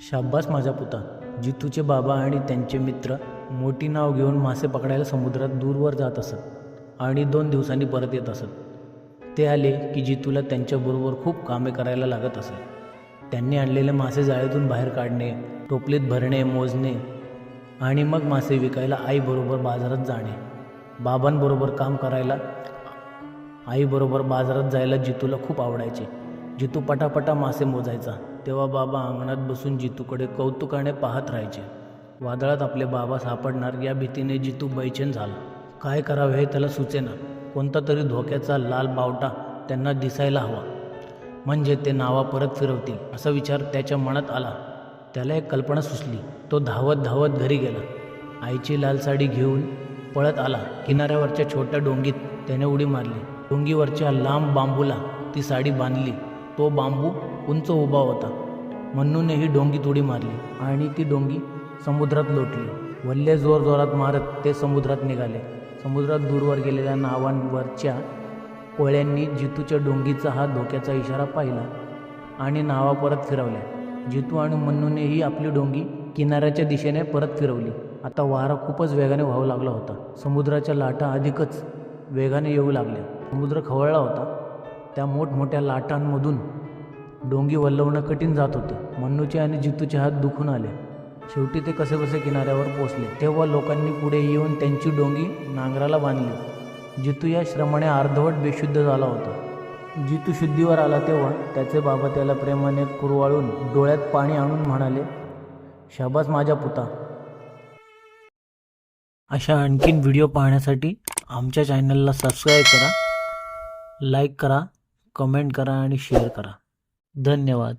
शाब्बास माझा पुता. जितूचे बाबा आणि त्यांचे मित्र मोठी नाव घेऊन मासे पकडायला समुद्रात दूरवर जात असत आणि दोन दिवसांनी परत येत असत. ते आले की जितूला त्यांच्याबरोबर खूप कामे करायला लागत असे. त्यांनी आणलेले मासे जाळीतून बाहेर काढणे टोपलीत भरणे मोजणे आणि मग मासे विकायला आईबरोबर बाजारात जाणे. बाबांबरोबर काम करायला आईबरोबर बाजारात जायला जितूला खूप आवडायचे. जितू पटापटा मासे मोजायचा. तेव्हा बाबा अंगणात बसून जितूकडे कौतुकाने पाहत राहायचे. वादळात आपले बाबा सापडणार या भीतीने जितू बैचेन झाला. काय करावे हे त्याला सुचेना. कोणता तरी धोक्याचा लाल बावटा त्यांना दिसायला हवा. म्हणजे ते नावा परत फिरवतील असा विचार त्याच्या मनात आला. त्याला एक कल्पना सुचली. तो धावत धावत घरी गेला. आईची लाल साडी घेऊन पळत आला. किनाऱ्यावरच्या छोट्या डोंगीत त्याने उडी मारली. डोंगीवरच्या लांब बांबूला ती साडी बांधली. तो बांबू उंच उभा होता. मन्नूने ही डोंगी तुडी मारली आणि ती डोंगी समुद्रात लोटली. वल्ले जोर जोरात मारत ते समुद्रात निघाले. समुद्रात दूरवर गेलेल्या नावांवरच्या कोळ्यांनी जितूच्या डोंगीचा हा धोक्याचा इशारा पाहिला आणि नावा परत फिरवल्या. जितू आणि मन्नूनेही आपली डोंगी किनाऱ्याच्या दिशेने परत फिरवली. आता वारा खूपच वेगाने वाहू लागला होता. समुद्राच्या लाटा अधिकच वेगाने येऊ लागल्या. समुद्र खवळला होता. त्या मोठमोठ्या लाटांमधून डोंगी वल्लवणं कठीण जात होते. मन्नूचे आणि जितूचे हात दुखून आले. शेवटी ते कसेबसे किनाऱ्यावर पोचले तेव्हा लोकांनी पुढे येऊन त्यांची डोंगी नांगराला बांधली. जितू या श्रमाने अर्धवट बेशुद्ध झाला होता. जितू शुद्धीवर आला तेव्हा त्याचे बाबा त्याला प्रेमाने कुरवाळून डोळ्यात पाणी आणून म्हणाले शाबास माझ्या पुता. अशा आणखीन व्हिडिओ पाहण्यासाठी आमच्या चॅनलला सबस्क्राईब करा लाईक करा कमेंट करा आणि शेअर करा. धन्यवाद.